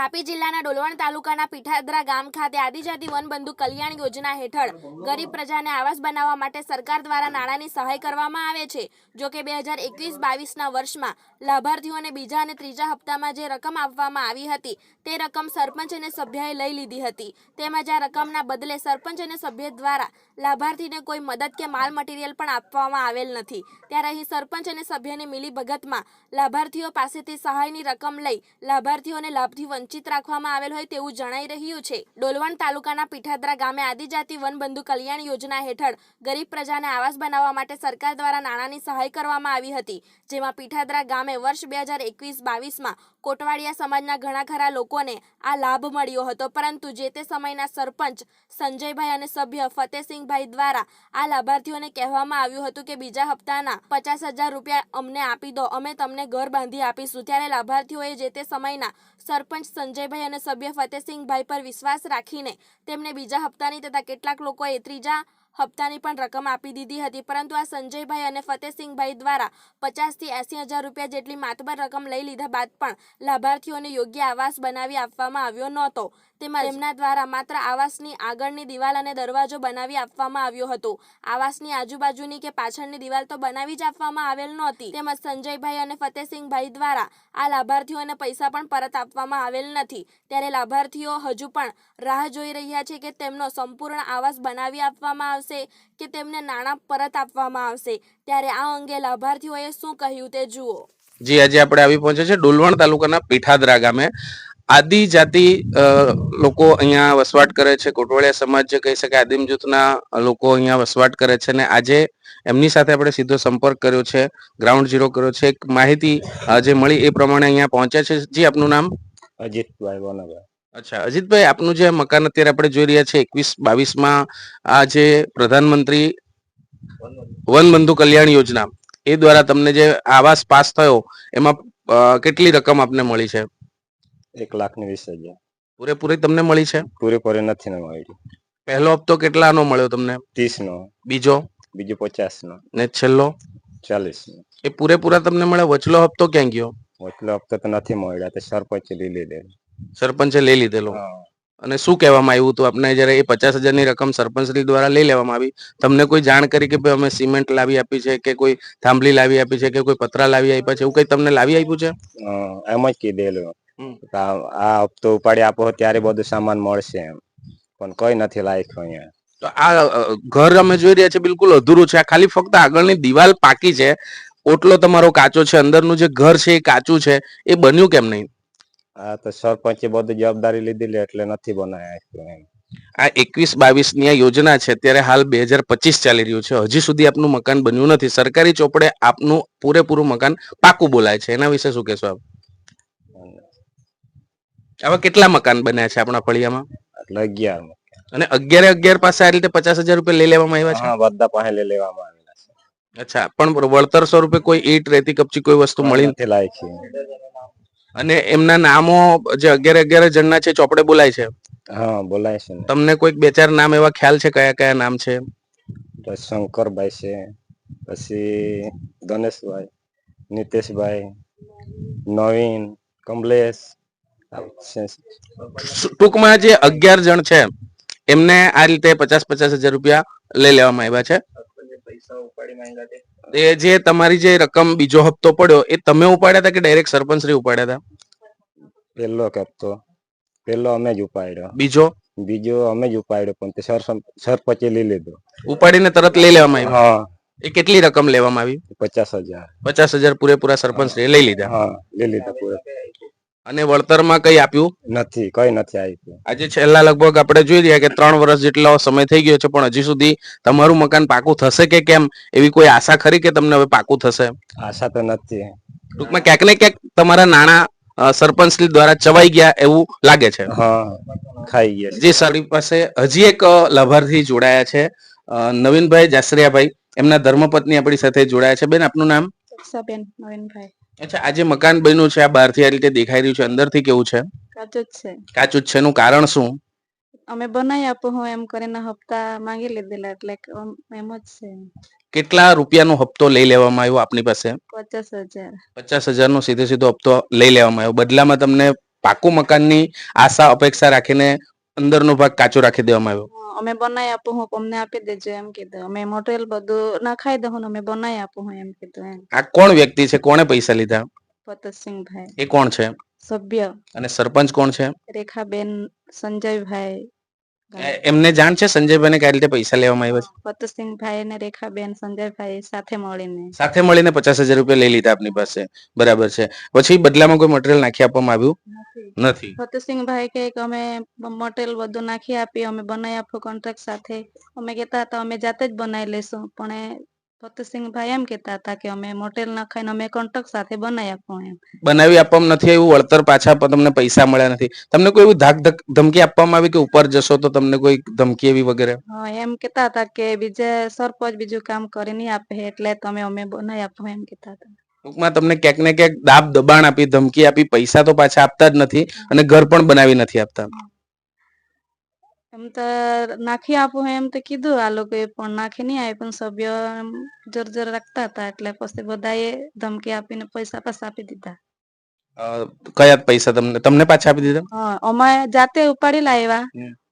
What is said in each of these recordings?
તાપી જિલ્લાના ડોલવણ તાલુકાના પીઠાદરા ગામ ખાતે આદિજાતિ વનબંધુ કલ્યાણ યોજના હેઠળ ગરીબ પ્રજાને આવાસ બનાવવા માટે સરકાર દ્વારા નાણાંની સહાય કરવામાં આવે છે. જો કે બે હજાર એકવીસ બાવીસના વર્ષમાં લાભાર્થીઓને બીજા અને ત્રીજા હપ્તામાં જે રકમ આપવામાં આવી હતી તે રકમ સરપંચ અને સભ્યએ લઈ લીધી હતી. તેમજ આ રકમના બદલે સરપંચ અને સભ્ય દ્વારા લાભાર્થીને કોઈ મદદ કે માલ મટીરિયલ પણ આપવામાં આવેલ નથી. ત્યારે અહીં સરપંચ અને સભ્યની મિલી ભગતમાં લાભાર્થીઓ પાસેથી સહાયની રકમ લઈ લાભાર્થીઓને લાભથી વંચિત રાખવામાં આવેલ હોય તેવું જણાઈ રહ્યું છે. ડોલવણ તાલુકાના પીઠાદરા ગામે આદિજાતિ વનબંધુ કલ્યાણ યોજના હેઠળ ગરીબ પ્રજાને આવાસ બનાવવા માટે સરકાર દ્વારા નાણાંની સહાય કરવામાં આવી હતી, જેમાં પીઠાદરા ગામે વર્ષ બે હજાર એકવીસ બાવીસમાં કોટવાડિયા સમાજના ઘણા ખરા લોકોને આ લાભ મળ્યો હતો. પરંતુ જે તે સમયના સરપંચ સંજયભાઈ અને સભ્ય ફતેસિંહભાઈ દ્વારા આ લાભાર્થીઓને કહેવામાં આવ્યું હતું કે બીજા હપ્તાના પચાસ હજાર રૂપિયા અમને આપી દો, અમે તમને ઘર બાંધી આપીશું. ત્યારે લાભાર્થીઓએ જે તે સમયના સરપંચ સંજયભાઈ અને સભ્ય ફતેસિંહભાઈ પર વિશ્વાસ રાખીને તેમને બીજા હપ્તાની તથા કેટલાક લોકોએ ત્રીજા હપ્તાની પણ રકમ આપી દીધી હતી. પરંતુ આ સંજયભાઈ અને ફતેહસિંહભાઈ દ્વારા પચાસથી એંસી હજાર રૂપિયા જેટલી માતબર રકમ લઈ લીધા બાદ પણ લાભાર્થીઓને યોગ્ય આવાસ બનાવી આપવામાં આવ્યો નહોતો. તેમજ તેમના દ્વારા માત્ર આવાસની આગળની દિવાલ અને દરવાજો બનાવી આપવામાં આવ્યો હતો. આવાસની આજુબાજુની કે પાછળની દિવાલ તો બનાવી જ આપવામાં આવેલ નહોતી. તેમજ સંજયભાઈ અને ફતેસિંહભાઈ દ્વારા આ લાભાર્થીઓને પૈસા પણ પરત આપવામાં આવેલ નથી. ત્યારે લાભાર્થીઓ હજુ પણ રાહ જોઈ રહ્યા છે કે તેમનો સંપૂર્ણ આવાસ બનાવી આપવામાં આવશે કે તેમને નાણાં પરત આપવામાં આવશે. ત્યારે આ અંગે લાભાર્થીઓએ શું કહ્યું તે જુઓ. જી આજે આપણે આવી પહોંચે છે ડોલવણ તાલુકાના પીઠાદરા ગામે. આદિજાતિ લોકો અહીંયા વસવાટ કરે છે. કોટવાળિયા સમાજ જે કહી શકાય આદિમ જૂથના લોકો અહીંયા વસવાટ કરે છે અને આજે એમની સાથે આપણે સીધો સંપર્ક કર્યો છે ગ્રાઉન્ડ ઝીરો કર્યો છે. એક માહિતી જે મળી એ પ્રમાણે અહીંયા પહોંચ્યા છે. જી આપનું નામ? અજીતભાઈ વનભાઈ અચ્છા અજીતભાઈ આપનું જે મકાન અત્યારે આપણે જોઈ રહ્યા છે એકવીસ બાવીસમાં આ જે પ્રધાનમંત્રી વનબંધુ કલ્યાણ યોજના એ દ્વારા તમને જે આવાસ પાસ થયો એમાં કેટલી રકમ આપને મળી છે? એક લાખ ને વીસ હજાર. પૂરેપૂરી તમને મળી છે? પૂરેપૂરી નથી ને મળી. પહેલો હપ્તો કેટલાનો મળ્યો તમને? ત્રીસ નો બીજો? બીજો પચાસ નો ને છેલ્લો? ચાલીસ નો એ પૂરેપૂરા તમને મળે વચલો હપ્તો ક્યાં ગયો? વચલો હપ્તો તો નથી મળ્યા તે સરપંચ લઈ લીધેલો. સરપંચે લઈ લીધેલો. અને શું કહેવામાં આવ્યું હતું? આપને જયારે એ પચાસ હજારની રકમ સરપંચશ્રી દ્વારા લઈ લેવામાં આવી તમને કોઈ જાણ કરી કે ભાઈ અમે સિમેન્ટ લાવી આપી છે કે કોઈ થાંભલી લાવી આપી છે કે કોઈ પતરા લાવી આપ્યા છે? એવું કઈ તમને લાવી આપ્યું છે? એમ જ કીધેલું. આ હપ્તો ઉપાડી આપો ત્યારે બધું સામાન મળશે એમ. પણ કોઈ નથી લાયક અહીંયા. તો આ ઘર અમે જોઈ રહ્યા છે બિલકુલ અધૂરું છે. આ ખાલી ફક્ત આગળની દિવાલ પાકી છે. ઓટલો તમારો કાચો છે અંદરનું જે ઘર છે એ કાચું છે. એ બન્યું કેમ નહીં? આ તો સરપંચે બધી જવાબદારી લીધેલી એટલે નથી બનાવ્યા આ એકવીસ બાવીસની આ યોજના છે અત્યારે હાલ બે હજાર પચીસ ચાલી રહ્યું છે. હજી સુધી આપનું મકાન બન્યું નથી. સરકારી ચોપડે આપનું પૂરેપૂરું મકાન પાકું બોલાય છે. એના વિશે શું કહેશો આપ? આવા કેટલા મકાન બન્યા છે આપણા ફળિયામાં? એટલે અગિયાર અને અગિયારે અગિયાર પાસે આ રીતે પચાસ હજાર રૂપિયા લઈ લેવામાં આવ્યા છે? બધા પાસે લઈ લેવામાં આવેલા છે. અચ્છા પણ વળતર સ્વરૂપે કોઈ ઈટ રેતી કપચી કોઈ વસ્તુ મળી નથી લાય છે. અને એમના નામો જે અગિયાર અગિયાર જણના છે ચોપડે બોલાય છે? હા બોલાય છે તમને કોઈક બે ચાર નામ એવા ખ્યાલ છે કયા કયા નામ છે? શંકરભાઈ છે પછી ગણેશભાઈ નીતેશભાઈ નવીન કમલેશ. ટૂંકમાં જે અગિયાર જણ છે એમને આ રીતે પચાસ પચાસ હજાર રૂપિયા લઈ લેવામાં આવ્યા છે. એ જે તમારી જે રકમ બીજો હપ્તો પડ્યો એ તમે ઉપાડ્યા હતા કે ડાયરેક્ટ સરપંચશ્રી ઉપાડ્યા હતા? પેલો હપ્તો. પેલો અમે જ ઉપાડ્યો. બીજો? બીજો અમે જ ઉપાડ્યો પણ તે સરપંચ સરપંચે લઈ લીધો. ઉપાડીને તરત લઈ લેવામાં આવ્યો? હા. એ કેટલી રકમ લેવામાં આવી? પચાસ હજાર. પચાસ હજાર પૂરેપૂરા સરપંચ લઈ લીધા? હા લઈ લીધા પૂરે અને વળતરમાં કઈ આપ્યું? નથી કઈ નથી આપ્યું. આજે છેલ્લા લગભગ આપણે જોઈ રહ્યા કે ત્રણ વર્ષ જેટલો સમય થઈ ગયો છે પણ હજી સુધી તમારું મકાન પાકું થશે કે કેમ? એવી કોઈ આશા ખરી કે તમને હવે પાકું થશે આશા તો નથી. ટૂંકમાં ક્યાંક ને ક્યાંક તમારા નાણાં સરપંચ દ્વારા ચવાઈ ગયા એવું લાગે છે. હા ખાઈ ગયા જે સારી પાસે હજી એક લાભાર્થી જોડાયા છે નવીનભાઈ જાસરિયાભાઈ. એમના ધર્મપત્ની આપણી સાથે જોડાયા છે. બેન આપનું નામ? સબેન નવીનભાઈ. અચ્છા આજે મકાન બન્યું છે આ બહારથી આ રીતે દેખાઈ રહ્યું છે અંદરથી કેવું છે? કાચું જ છે. કાચું જ છે એનું કારણ શું? અમે બનાવી આપો હું એમ કરીને હપ્તા માંગી લીધેલા એટલે એમ જ છે. કેટલા રૂપિયાનો હપ્તો લઈ લેવામાં આવ્યો આપની પાસે? પચાસ હજાર. પચાસ હજારનો સીધે સીધો હપ્તો લઈ લેવામાં આવ્યો. બદલામાં તમને પાકું મકાનની આશા અપેક્ષા રાખીને અંદરનો ભાગ કાચો રાખી દેવામાં આવ્યો. અમે બનાવી આપું હું અમને આપી દેજો એમ કીધું. અમે મોટેલ બધું નખાઈ દઉં અમે બનાવી આપું હું એમ કીધું એમ. આ કોણ વ્યક્તિ છે? કોણે પૈસા લીધા? ફતસિંહભાઈ એ કોણ છે? સભ્ય. અને સરપંચ કોણ છે? રેખાબેન સંજયભાઈ. એમને જાણ છે? સંજયભાઈને કઈ રીતે પૈસા લેવામાં આવ્યા છે? ફતસિંહભાઈ ને રેખાબેન સંજયભાઈ સાથે મળીને. સાથે મળીને પચાસ હજાર રૂપિયા લઈ લીધા આપની પાસે. બરાબર છે. પછી બદલામાં કોઈ મટીરિયલ નાખી આપવામાં આવ્યું? નથી. ફતસિંહભાઈ કે અમે મટીરિયલ બધું નાખી આપી અમે બનાવી આપો કોન્ટ્રાક્ટ સાથે. અમે કહેતા હતા અમે જાતે જ બનાવી લેશું. પણ એ ફતસિંહભાઈ એમ કહેતા હતા કે અમે મટીરિયલ નાખાઈને અમે કોન્ટ્રાક્ટ સાથે બનાવી આપો એમ. બનાવી આપવામાં નથી આવ્યું વળતર પાછા તમને પૈસા મળ્યા નથી. તમને કોઈ એવું ધાક ધમકી આપવામાં આવી કે ઉપર જશો તો તમને કોઈ ધમકી એવી વગેરે? હા એમ કહેતા હતા કે બીજે સરપંચ બીજું કામ કરી નહીં આપે એટલે તમે અમે બનાવી આપો એમ કહેતા હતા. ટૂંકમાં તમને ક્યાંક ને ક્યાંક દાબ દબાણ આપી ધમકી આપી પૈસા તો પાછા આપતા જ નથી અને ઘર પણ બનાવી નથી આપતા. એમ તો નાખી આપું એમ તો કીધું આ લોકોએ પણ નાખી નહીં આવી પણ સભ્ય એમ જોર જોર રાખતા હતા એટલે પછી બધાએ ધમકી આપીને પૈસા પાછા આપી દીધા. કયા પૈસા તમને તમને પાછા આપી દીધા? હા અમે જાતે ઉપાડી લાવ્યા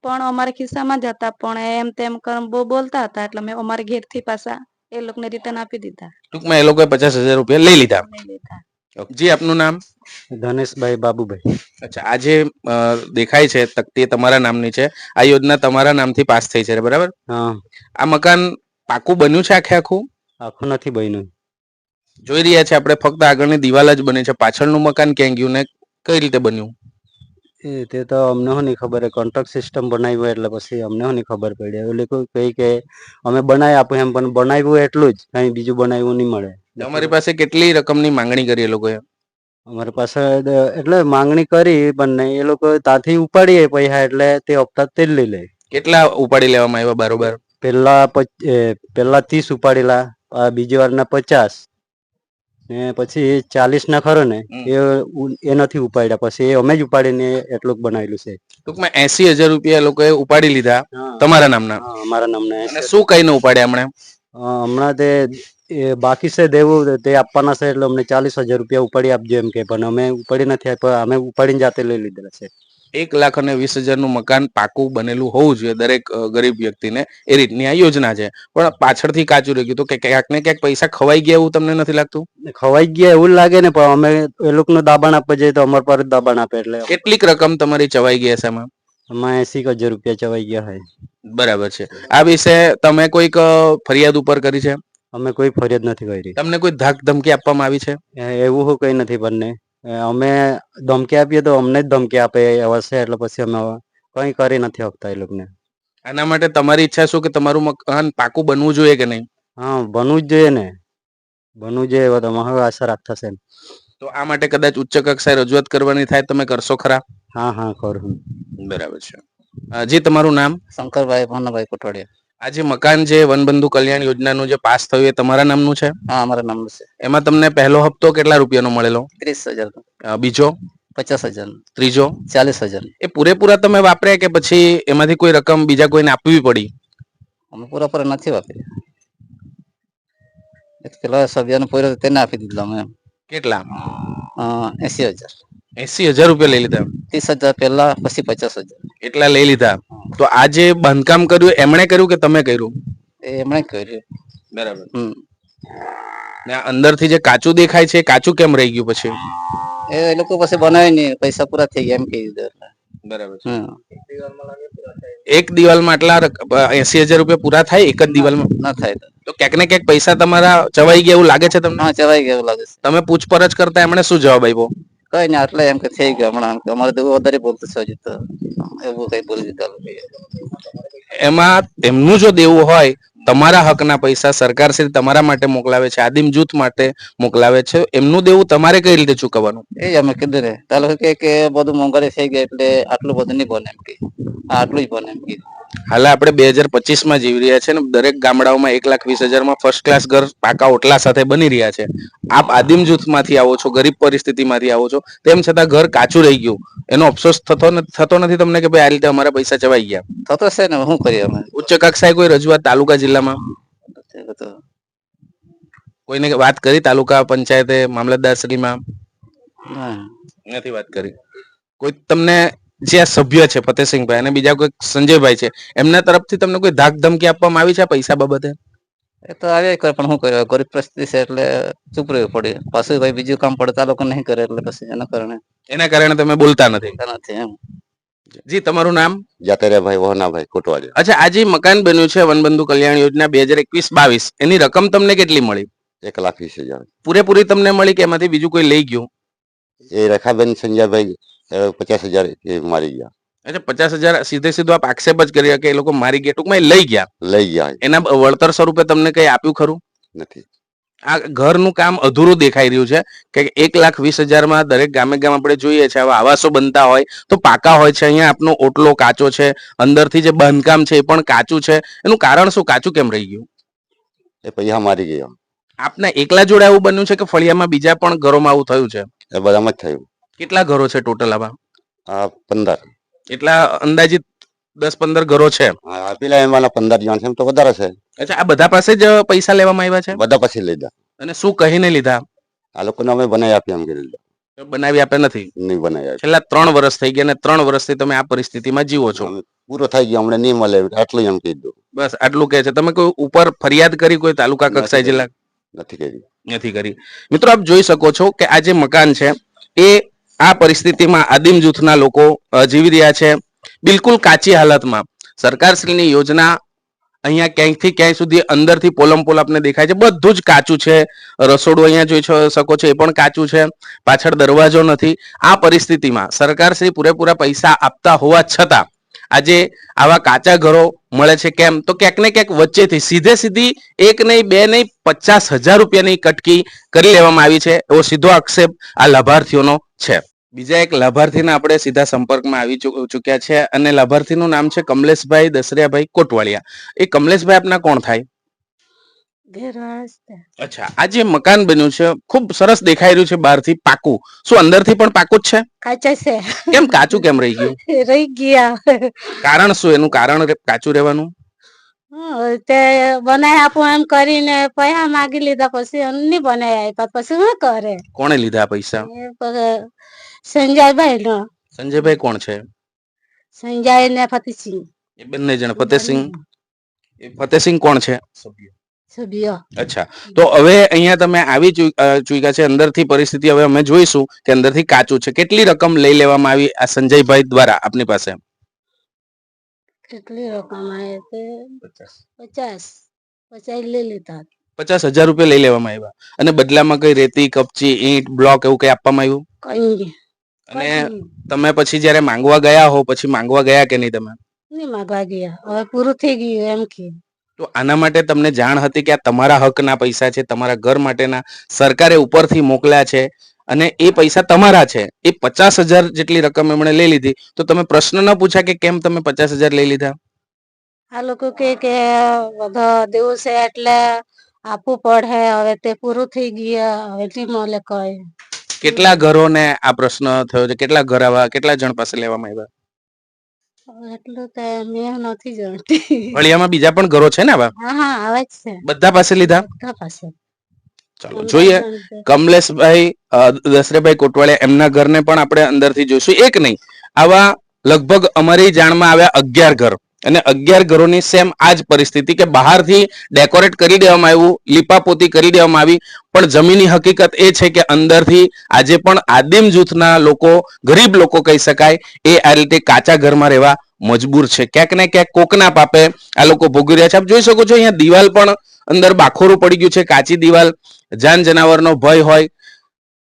પણ અમારા ખિસ્સામાં જ હતા પણ એમ તેમ કરમ બહુ બોલતા હતા એટલે અમે અમારા ઘેરથી પાછા એ લોકોને રિટર્ન આપી દીધા. ટૂંકમાં એ લોકોએ પચાસ હજાર રૂપિયા લઈ લીધા. લઈ લીધા. જી આપનું નામ? ધનેશભાઈ બાબુભાઈ. અચ્છા આ જે દેખાય છે તકતી એ તમારા નામની છે. આ યોજના તમારા નામથી પાસ થઈ છે બરાબર? હા. આ મકાન પાકું બન્યું છે આખે આખું? આખું નથી બન્યું. જોઈ રહ્યા છે આપણે ફક્ત આગળની દિવાલ જ બની છે. પાછળનું મકાન ક્યાં ગયું ને કઈ રીતે બન્યું? એ તે તો અમને નહીં ખબર કોન્ટ્રાક્ટ સિસ્ટમ બનાવ્યું એટલે પછી અમને નહીં ખબર પડી એ લોકો કહી કે અમે બનાવી આપું એમ પણ બનાવ્યું એટલું જ કઈ બીજું બનાવ્યું નહીં મળે. તમારી પાસે કેટલી રકમની માંગણી કરી એ લોકોએ? અમારી પાસે એટલે માંગણી કરી પણ એ લોકો ત્યાંથી ઉપાડીએ પૈસા એટલે તે હપ્તા તે જ લઈ લે. કેટલા ઉપાડી લેવામાં આવ્યા બરોબર? પેલા પેલા ત્રીસ ઉપાડેલા બીજી વારના પચાસ. ને પછી ચાલીસ ના ખરો ને એ એ નથી ઉપાડ્યા. પછી એ અમે જ ઉપાડીને એટલું બનાવેલું છે. ટૂંકમાં એસી હજાર રૂપિયા લોકોએ ઉપાડી લીધા તમારા નામના. અમારા નામના શું કહીને ઉપાડ્યા હમણાં હમણાં તે એ બાકી છે દેવું તે આપવાના છે એટલે અમને ચાલીસ હજાર રૂપિયા ઉપાડી આપજો એમ કે પણ અમે ઉપાડી નથી આપ્યા. અમે ઉપાડીને જાતે લઈ લીધેલા છે. એક લાખ અને વીસ હજારનું મકાન પાકું બનેલું હોવું જોઈએ દરેક ગરીબ વ્યક્તિને. એ રીતની આ યોજના છે. પણ પાછળથી કાચું રહી ગયું તો કે ક્યાંક ને ક્યાંક પૈસા ખવાઈ ગયા એવું તમને નથી લાગતું? ખવાઈ ગયા એવું લાગે ને પણ અમે એ લોકોનું દાબાણ આપવા જઈએ તો અમારા પર દાબાણ આપે એટલે કેટલીક રકમ તમારી ચવાઈ ગઈ હશે એમાં? એમાં એસી હજાર રૂપિયા ચવાઈ ગયા હોય. બરાબર છે. આ વિશે તમે કોઈક ફરિયાદ ઉપર કરી છે? અમે કોઈ ફરિયાદ નથી કરી. તમને કોઈ ધાક ધમકી આપવામાં આવી છે? એવું હું કઈ નથી બંને. અમે ધમકી આપીએ તો અમને જ ધમકી આપે એવા છે એટલે પછી અમે કઈ કરી નથી આપતા એ લોકોને. આના માટે તમારી ઈચ્છા શું કે તમારું મકાન પાકું બનવું જોઈએ કે નહીં? હા બનવું જ જોઈએ ને. બનવું જોઈએ એવા તો હવે આશા રાખતા છે તો આ માટે કદાચ ઉચ્ચ કક્ષાએ રજૂઆત કરવાની થાય તમે કરશો ખરા? હા હા કરું. બરાબર છે. જી તમારું નામ? શંકરભાઈ ભાનુભાઈ કોટવાડિયા આ જે મકાન જે વનબંધુ કલ્યાણ યોજનાનું જે પાસ થયું એ તમારા નામનું છે? હા અમારા નામ છે. એમાં તમને પહેલો હપ્તો કેટલા રૂપિયાનો મળેલો? ત્રીસ હજાર બીજો? પચાસ હજાર ત્રીજો? ચાલીસ હજાર એ પૂરેપૂરા તમે વાપર્યા કે પછી એમાંથી કોઈ રકમ બીજા કોઈને આપવી પડી? અમે પૂરા પૂરા નથી વાપર્યા. એક પેલા સભ્યનો પૂરો તેને આપી દીધો અમે કેટલા? એસી હજાર. એસી હજાર રૂપિયા લઈ લીધા ત્રીસ હજાર પહેલા પછી પચાસ હજાર. એટલા લઈ લીધા. તો આ જે બાંધકામ કર્યું એમણે કર્યું કે તમે કર્યું? એમણે કર્યું. બરાબર. ને અંદર અંદરથી જે કાચું દેખાય છે કાચું કેમ રહી ગયું પછી? એ લોકો પછી બનાવી નહીં પૈસા પૂરા થઈ ગયા એમ કહી દીધા બરાબર એક દિવાલમાં આટલા એસી હજાર રૂપિયા પૂરા થાય એક જ દિવાલમાં? ના થાય તો. તો ક્યાંક ને ક્યાંક પૈસા તમારા ચવાઈ ગયા એવું લાગે છે તમને? હા ચવાઈ ગયા એવું લાગે છે. તમે પૂછપરછ કરતા એમણે શું જવાબ આપ્યો? કઈ નહીં આટલે એમ કે થઈ ગયો હમણાં અમારે તો વધારે બોલતું છે હજી તો. એવું કઈ બોલી દીધા એમાં એમનું જો દેવું હોય તમારા હકના પૈસા સરકાર શ્રી તમારા માટે મોકલાવે છે આદિમ જૂથ માટે મોકલાવે છે એમનું દેવું તમારે કઈ રીતે ચૂકવવાનું? એ અમે કીધું ને. તારે કે કે બધું મોંઘવારી થઈ ગઈ એટલે આટલું બધું નહીં બને એમ કે. આટલું જ બને એમ કે. હાલ આપણે બે હજાર પચીસમાં જીવી રહ્યા છે ને દરેક ગામડાઓમાં એક લાખ વીસ હજારમાં ફર્સ્ટ ક્લાસ ઘર પાકા ઓટલા સાથે બની રહ્યા છે. આપ આદિમ જૂથમાંથી આવો છો ગરીબ પરિસ્થિતિમાંથી આવો છો તેમ છતાં ઘર કાચું રહી ગયું. એનો અફસોસ થતો થતો નથી તમને કે ભાઈ આ રીતે અમારા પૈસા ચવાઈ ગયા? થતો છે ને શું કરીએ અમે? ઉચ્ચ કક્ષાએ કોઈ રજૂઆત તાલુકા જિલ્લામાં? કોઈને વાત કરી તાલુકા પંચાયતે મામલતદાર શ્રીમાં? નથી વાત કરી. કોઈ તમને જે આ સભ્ય છે ફતેહસિંહભાઈ અને બીજા કોઈ સંજયભાઈ છે એમના તરફથી તમને કોઈ ધાક ધમકી આપવામાં આવી છે પૈસા બાબતે? એ તો આવ્યા કરે પણ શું કર્યો ગરીબ પરિસ્થિતિ છે એટલે ચૂપ રહેવું પડે. પાછું ભાઈ બીજું કામ પડતા લોકો નહીં કરે એટલે પછી એના કારણે. એના કારણે તમે બોલતા નથી. નથી એમ. જી તમારું નામ? જાતરિયાભાઈ વહનાભાઈ કોટવાડિયા અચ્છા આજે મકાન બન્યું છે વનબંધુ કલ્યાણ યોજના બે હજાર એકવીસ બાવીસ. એની રકમ તમને કેટલી મળી? એક લાખ વીસ હજાર. પૂરેપૂરી તમને મળી કે એમાંથી બીજું કોઈ લઈ ગયું? એ રેખાબેન સંજયભાઈ પચાસ હજાર મારી ગયા. અચ્છા પચાસ હજાર સીધે સીધો આપ આક્ષેપ જ કરી કે એ લોકો મારી ગયા ટૂંકમાં લઈ ગયા. લઈ ગયા. એના વળતર સ્વરૂપે તમને કઈ આપ્યું ખરું? નથી. આ ઘરનું કામ અધૂરું દેખાઈ રહ્યું છે કે એક લાખ વીસ હજારમાં દરેક ગામે ગામ આપણે જોઈએ છે આવા આવાસો બનતા હોય તો પાકા હોય છે અહીંયા આપનો ઓટલો કાચો છે અંદરથી જે બાંધકામ છે એ પણ કાચું છે. એનું કારણ શું? કાચું કેમ રહી ગયું? એ પૈસા મારી ગયા આપના એકલા જોડે આવું બન્યું છે કે ફળિયામાં બીજા પણ ઘરોમાં આવું થયું છે? એ બધામાં જ થયું. કેટલા ઘરો છે ટોટલ આવા? પંદર. એટલા અંદાજિત દસ પંદર ઘરો છે આપેલા એમાંના પંદર જણ છે એમ તો વધારે છે. અચ્છા આ બધા પાસે જ પૈસા લેવામાં આવ્યા છે? બધા પછી લીધા અને શું કહીને લીધા? આ લોકોને અમે બનાવી આપી એમ કરી લીધા. બનાવી આપ્યા નથી? નહીં બનાવી આપી છેલ્લા ત્રણ વર્ષ થઈ ગયા અને ત્રણ વર્ષથી તમે આ પરિસ્થિતિમાં જીવો છો. અમે પૂરો થઈ ગયો અમને નહીં મળે આટલું એમ કીધું બસ આટલું કે છે. તમે કોઈ ઉપર ફરિયાદ કરી કોઈ તાલુકા નથી કક્ષાએ કરી. જિલ્લા નથી કરી. નથી કરી. મિત્રો આપ જોઈ શકો છો કે આ જે મકાન છે એ આ પરિસ્થિતિમાં આદિમ જૂથના લોકો અ, જીવી રહ્યા છે. બિલકુલ કાચી હાલતમાં. સરકારશ્રીની યોજના અહીંયા ક્યાંયથી ક્યાંય સુધી અંદરથી પોલમ પોલ આપને દેખાય છે. બધું જ કાચું છે. રસોડું અહીંયા જોઈ શકો છો, એ પણ કાચું છે. પાછળ દરવાજો નથી. આ પરિસ્થિતિમાં સરકારશ્રી પૂરેપૂરા પૈસા આપતા હોવા છતાં આજે આવા કાચા ઘરો મળે છે કેમ? તો ક્યાંક ને ક્યાંક વચ્ચેથી સીધે સીધી એક નહીં, બે નહીં, પચાસ હજાર રૂપિયાની કટકી કરી લેવામાં આવી છે. એવો સીધો આક્ષેપ આ લાભાર્થીઓનો છે. બીજા એક લાભાર્થીના આપણે સીધા સંપર્કમાં આવી ચૂક્યા છે અને લાભાર્થીનું નામ છે કમલેશભાઈ દસરિયાભાઈ કોટવાળિયા. એ કમલેશભાઈ આપના કોણ થાય? અચ્છા આ જે મકાન બન્યું છે ખૂબ સરસ દેખાઈ રહ્યું છે બહારથી પાકું. શું અંદરથી પણ પાકું જ છે? કાચા છે. કેમ કાચું કેમ રહી ગયું? રહી ગયા. કારણ શું? એનું કારણ કાચું રહેવાનું? તે બનાવી આપું એમ કરીને પૈસા માગી લીધા પછી નહીં બનાવી આપ્યા પછી શું કરે? કોણે લીધા પૈસા? સંજયભાઈ નો સંજયભાઈ કોણ છે? સંજય ને ફતેસિંહ એ બંને જણ ફતેસિંહ એ ફતેસિંહ કોણ છે? સભ્ય. અચ્છા. તો હવે અહીંયા તમે આવી ચૂક્યા છે અંદરથી પરિસ્થિતિ હવે અમે જોઈશું કે અંદરથી કાચું છે. કેટલી રકમ લઈ લેવામાં આવી આ સંજયભાઈ દ્વારા આપની પાસે? કેટલી રકમ આવી પચાસ. પચાસ. લઈ પચાસ હજાર રૂપિયા લઈ લેવામાં આવ્યા. અને બદલામાં કઈ રેતી કપચી ઈંટ બ્લોક એવું કઈ આપવામાં આવ્યું? કઈ અને તમે પછી જ્યારે માંગવા ગયા હો પછી માંગવા ગયા કે નહીં તમે? નહીં માંગવા ગયા. હવે પૂરું થઈ ગયું એમ કે. તો આના માટે તમને જાણ હતી કે આ તમારા હકના પૈસા છે તમારા ઘર માટેના સરકારે ઉપરથી મોકલ્યા છે અને એ પૈસા તમારા છે. એ પચાસ હજાર જેટલી રકમ એમણે લઈ લીધી. તો તમે પ્રશ્ન ન પૂછ્યા કે કેમ તમે પચાસ હજાર લઈ લીધા? આ લોકો કે કે બધા દેવું છે એટલે આપવું પડે. હવે તે પૂરું થઈ ગયા. હવે મળે કઈ કેટલા ઘરોને આ પ્રશ્ન થયો છે? કેટલા ઘર આવા કેટલા જણ પાસે લેવામાં આવ્યા? એટલું તો મેં નથી જાણતી. ફળિયામાં બીજા પણ ઘરો છે ને આવા? હા હા આવે છે. બધા પાસે લીધા? બધા પાસે. ચાલો જોઈએ. કમલેશભાઈ દશરેભાઈ કોટવાળિયા એમના ઘરને પણ આપણે અંદરથી જોઈશું. એક નહીં આવા લગભગ અમારી જાણમાં આવ્યા અગિયાર ઘર. અને અગિયાર ઘરોની સેમ આ જ પરિસ્થિતિ કે બહારથી ડેકોરેટ કરી દેવામાં આવ્યું, લીપાપોતી કરી દેવામાં આવી. પણ જમીની હકીકત એ છે કે અંદરથી આજે પણ આદિમ જૂથના લોકો, ગરીબ લોકો કહી શકાય, એ આ રીતે કાચા ઘરમાં રહેવા મજબૂર છે. ક્યાંક ને ક્યાંક કોકના પાપે આ લોકો ભોગવી રહ્યા છે. આપ જોઈ શકો છો, અહીંયા દિવાલ પણ અંદર બાખોરું પડી ગયું છે. કાચી દિવાલ, જાન જનાવરનો ભય હોય,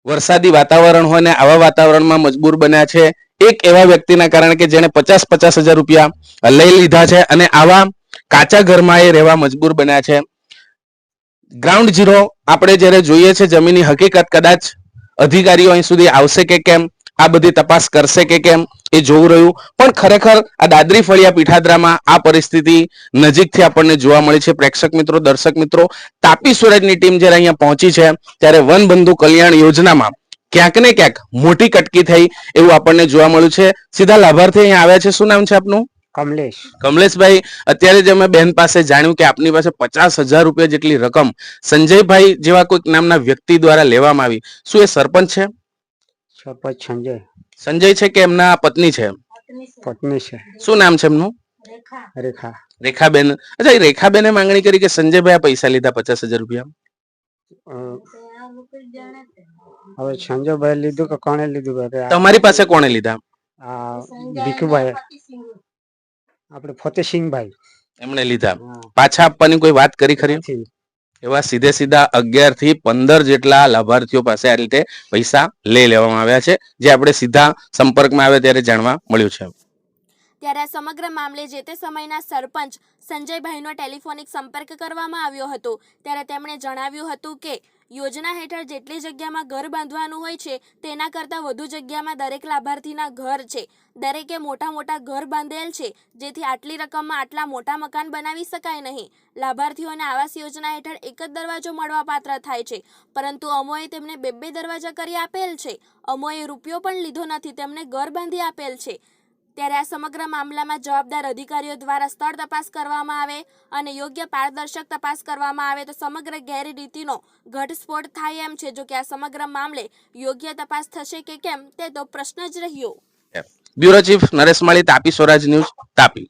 વરસાદી વાતાવરણ હોય ને આવા વાતાવરણમાં મજબૂર બન્યા છે. એક એવા વ્યક્તિના કારણે કે જેણે પચાસ પચાસ હજાર રૂપિયા લઈ લીધા છે અને આવા કાચા ઘરમાં એ રહેવા મજબૂર બન્યા છે. ગ્રાઉન્ડ ઝીરો આપણે જ્યારે જોઈએ છે જમીનની હકીકત, કદાચ અધિકારીઓ અહીં સુધી આવશે કે કેમ? આ બધી તપાસ કરશે કે કેમ? એ જોવું રહ્યું. પણ ખરેખર આ દાદરી ફળિયા પીઠાદરામાં આ પરિસ્થિતિ નજીકથી આપણને જોવા મળી છે. પ્રેક્ષક મિત્રો, દર્શક મિત્રો, તાપી સુરજની ટીમ જ્યારે અહીંયા પહોંચી છે, ત્યારે વન બંધુ કલ્યાણ યોજનામાં ક્યાંક ને ક્યાંક મોટી કટકી થઈ એવું આપણને જોવા મળ્યું છે. સીધા લાભાર્થી અહીંયા આવ્યા છે. શું નામ છે આપનું? કમલેશ. કમલેશભાઈ અત્યારે જ અમે બેન પાસે જાણ્યું કે આપની પાસે પચાસ હજાર રૂપિયા જેટલી રકમ સંજયભાઈ જેવા કોઈક નામના વ્યક્તિ દ્વારા લેવામાં આવી. શું એ સરપંચ છે? સરપંચ સંજય. સંજય છે કે એમના પત્ની છે? પત્ની છે. શું નામ છે એમનું? રેખા. રેખાબેન. અચ્છા રેખાબેને માંગણી કરી કે સંજયભાઈ આ પૈસા લીધા પચાસ હજાર રૂપિયા. હવે સંજયભાઈ લીધું કે કોણે લીધું? કે તમારી પાસે કોણે લીધા? આ ભીખુભાઈ આપણે ફતેસિંહભાઈ એમણે લીધા. પાછા આપવાની કોઈ વાત કરી ખરી? એવા સીધે સીધા અગિયારથી પંદર જેટલા લાભાર્થીઓ પાસે આ રીતે પૈસા લઈ લેવામાં આવ્યા છે જે આપણે સીધા સંપર્કમાં આવે ત્યારે જાણવા મળ્યું છે. ત્યારે આ સમગ્ર મામલે જે તે સમયના સરપંચ સંજયભાઈનો ટેલિફોનિક સંપર્ક કરવામાં આવ્યો હતો ત્યારે તેમણે જણાવ્યું હતું કે યોજના હેઠળ જેટલી જગ્યામાં ઘર બાંધવાનું હોય છે, તેના કરતાં વધુ જગ્યામાં દરેક લાભાર્થીના ઘર છે. દરેકે મોટા મોટા ઘર બાંધેલ છે, જેથી આટલી રકમમાં આટલા મોટા મકાન બનાવી શકાય નહીં. લાભાર્થીઓને આવાસ યોજના હેઠળ એક જ દરવાજો મળવાપાત્ર થાય છે, પરંતુ અમોએ તેમને બે બે દરવાજા કરી આપેલ છે. અમોએ રૂપિયો પણ લીધો નથી તેમને ઘર બાંધી આપેલ છે. ત્યારે આ સમગ્ર મામલામાં જવાબદાર અધિકારીઓ દ્વારા સ્થળ તપાસ કરવામાં આવે અને યોગ્ય પારદર્શક તપાસ કરવામાં આવે તો સમગ્ર ગેરરીતિનો ઘટસ્ફોટ થાય એમ છે. જો કે આ સમગ્ર મામલે યોગ્ય તપાસ થશે કે કેમ તે તો પ્રશ્ન જ રહ્યો. Bureau chief Naresh Mali, Tapi Swaraj news Tapi.